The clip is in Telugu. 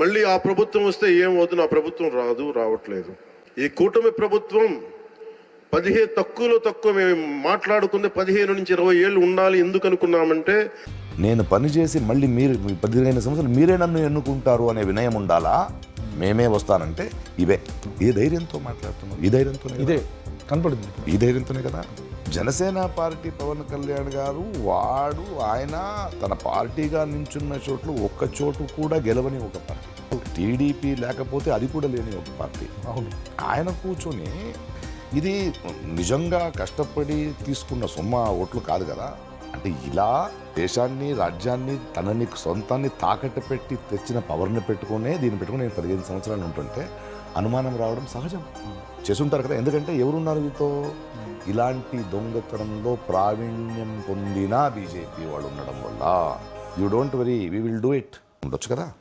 మళ్ళీ ఆ ప్రభుత్వం వస్తే ఏమవుతుంది ఆ ప్రభుత్వం రాదు రావట్లేదు. ఈ కూటమి ప్రభుత్వం పదిహేను తక్కువలో తక్కువ మేము మాట్లాడుకుంది పదిహేను నుంచి ఇరవై ఏళ్ళు ఉండాలి ఎందుకు అనుకున్నామంటే నేను పనిచేసి మళ్ళీ మీరు మీ పదిహేను సంవత్సరాలు మీరే నన్ను ఎన్నుకుంటారు అనే వినయం ఉండాలా? మేమే వస్తానంటే ఇవే. ఈ ధైర్యంతో మాట్లాడుతున్నాం ఈ ధైర్యంతోనే ఇదే కనపడుతుంది ఈ ధైర్యంతోనే కదా? జనసేన పార్టీ పవన్ కళ్యాణ్ గారు వాడు ఆయన తన పార్టీగా నించున్న చోట్లు ఒక్క చోటు కూడా గెలవని ఒక పార్టీ. టీడీపీ లేకపోతే అది కూడా లేని ఒక పార్టీ. అవును. ఆయన కూర్చొని ఇది నిజంగా కష్టపడి తీసుకున్న సొమ్మ ఓట్లు కాదు కదా. అంటే ఇలా దేశాన్ని రాజ్యాన్ని తనని సొంతాన్ని తాకట్టు పెట్టి తెచ్చిన పవర్ని పెట్టుకునే దీన్ని పెట్టుకుని నేను పదిహేను సంవత్సరాలు ఉంటుంటే అనుమానం రావడం సహజం. చేసుంటారు కదా. ఎందుకంటే ఎవరున్నారు వీతో ఇలాంటి దొంగతనంలో ప్రావీణ్యం పొందిన బీజేపీ వాళ్ళు ఉండడం వల్ల. You don't worry we will do it ఉండొచ్చు కదా.